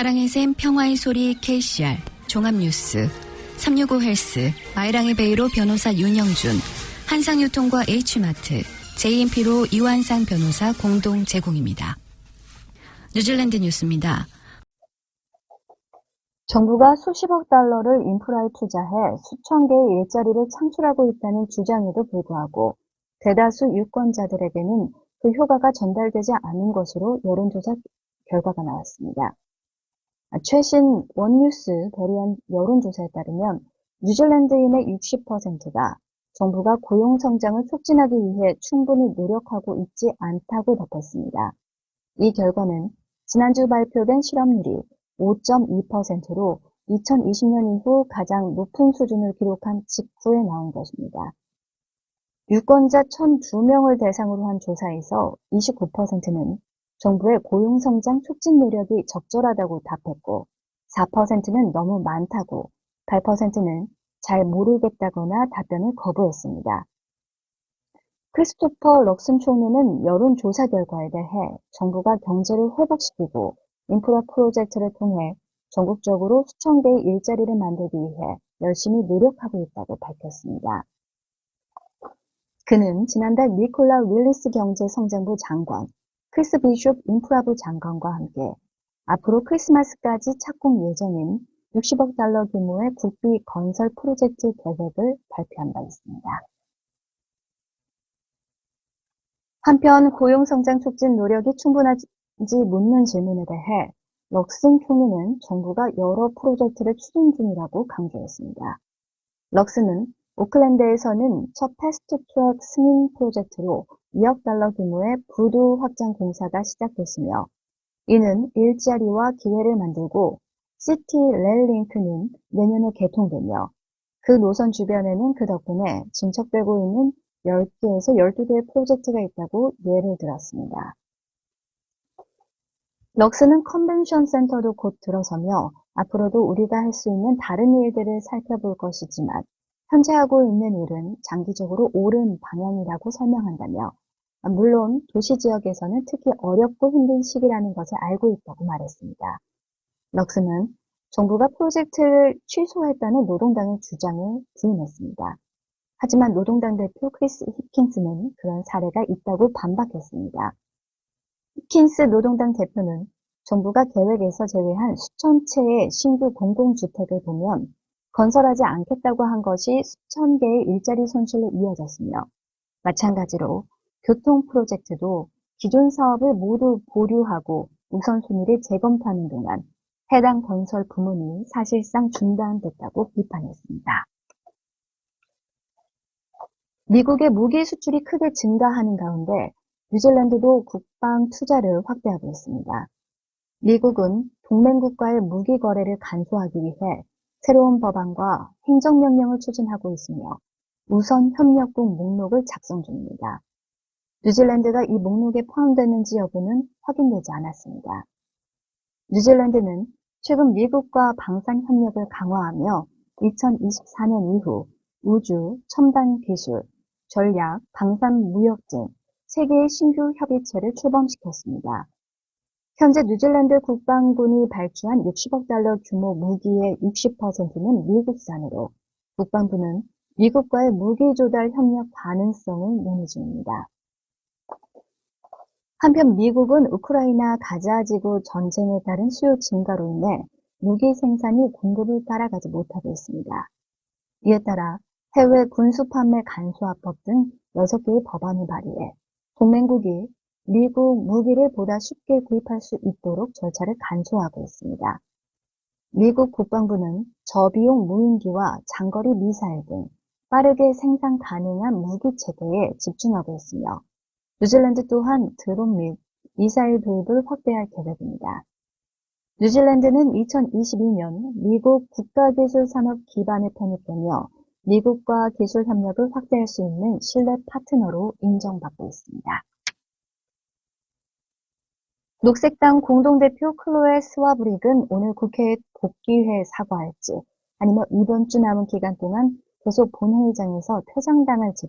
사랑의 샘 평화의 소리 KCR 종합뉴스 365 헬스 마이랑의 베이로 변호사 윤영준 한상유통과 H마트 JMP로 이완상 변호사 공동 제공입니다. 뉴질랜드 뉴스입니다. 정부가 수십억 달러를 인프라에 투자해 수천 개의 일자리를 창출하고 있다는 주장에도 불구하고 대다수 유권자들에게는 그 효과가 전달되지 않은 것으로 여론조사 결과가 나왔습니다. 최신 원뉴스 대리한 여론조사에 따르면 뉴질랜드인의 60%가 정부가 고용 성장을 촉진하기 위해 충분히 노력하고 있지 않다고 답했습니다. 이 결과는 지난주 발표된 실업률이 5.2%로 2020년 이후 가장 높은 수준을 기록한 직후에 나온 것입니다. 유권자 1,002명을 대상으로 한 조사에서 29%는 정부의 고용성장 촉진 노력이 적절하다고 답했고 4%는 너무 많다고 8%는 잘 모르겠다거나 답변을 거부했습니다. 크리스토퍼 럭슨 총리는 여론조사 결과에 대해 정부가 경제를 회복시키고 인프라 프로젝트를 통해 전국적으로 수천 개의 일자리를 만들기 위해 열심히 노력하고 있다고 밝혔습니다. 그는 지난달 니콜라 윌리스 경제성장부 장관, 크리스 비숍 인프라부 장관과 함께 앞으로 크리스마스까지 착공 예정인 60억 달러 규모의 국비 건설 프로젝트 계획을 발표한 바 있습니다. 한편 고용성장 촉진 노력이 충분하지 묻는 질문에 대해 럭슨 총리는 정부가 여러 프로젝트를 추진 중이라고 강조했습니다. 럭슨은 오클랜드에서는 첫 패스트트랙 승인 프로젝트로 2억 달러 규모의 부두 확장 공사가 시작됐으며 이는 일자리와 기회를 만들고 시티 렐링크는 내년에 개통되며 그 노선 주변에는 그 덕분에 진척되고 있는 10개에서 12개의 프로젝트가 있다고 예를 들었습니다. 럭스는 컨벤션 센터도 곧 들어서며 앞으로도 우리가 할 수 있는 다른 일들을 살펴볼 것이지만 현재 하고 있는 일은 장기적으로 옳은 방향이라고 설명한다며 물론 도시 지역에서는 특히 어렵고 힘든 시기라는 것을 알고 있다고 말했습니다. 럭스는 정부가 프로젝트를 취소했다는 노동당의 주장을 부인했습니다. 하지만 노동당 대표 크리스 히킨스는 그런 사례가 있다고 반박했습니다. 히킨스 노동당 대표는 정부가 계획에서 제외한 수천 채의 신규 공공주택을 보면 건설하지 않겠다고 한 것이 수천 개의 일자리 손실로 이어졌으며 마찬가지로 교통 프로젝트도 기존 사업을 모두 보류하고 우선순위를 재검토하는 동안 해당 건설 부문이 사실상 중단됐다고 비판했습니다. 미국의 무기 수출이 크게 증가하는 가운데 뉴질랜드도 국방 투자를 확대하고 있습니다. 미국은 동맹국과의 무기 거래를 간소화하기 위해 새로운 법안과 행정명령을 추진하고 있으며 우선 협력국 목록을 작성 중입니다. 뉴질랜드가 이 목록에 포함되는지 여부는 확인되지 않았습니다. 뉴질랜드는 최근 미국과 방산 협력을 강화하며 2024년 이후 우주, 첨단 기술, 전략, 방산 무역 등 세계의 신규 협의체를 출범시켰습니다. 현재 뉴질랜드 국방군이 발주한 60억 달러 규모 무기의 60%는 미국산으로 국방부는 미국과의 무기 조달 협력 가능성을 논의 중입니다. 한편 미국은 우크라이나 가자 지구 전쟁에 따른 수요 증가로 인해 무기 생산이 공급을 따라가지 못하고 있습니다. 이에 따라 해외 군수 판매 간소화법 등 6개의 법안을 발의해 동맹국이 미국 무기를 보다 쉽게 구입할 수 있도록 절차를 간소화하고 있습니다. 미국 국방부는 저비용 무인기와 장거리 미사일 등 빠르게 생산 가능한 무기 체계에 집중하고 있으며 뉴질랜드 또한 드론 및 미사일 도입을 확대할 계획입니다. 뉴질랜드는 2022년 미국 국가기술산업 기반에 편입되며 미국과 기술 협력을 확대할 수 있는 신뢰 파트너로 인정받고 있습니다. 녹색당 공동대표 클로에 스와브릭은 오늘 국회에 복귀해 사과할지 아니면 이번 주 남은 기간 동안 계속 본회의장에서 퇴장당할지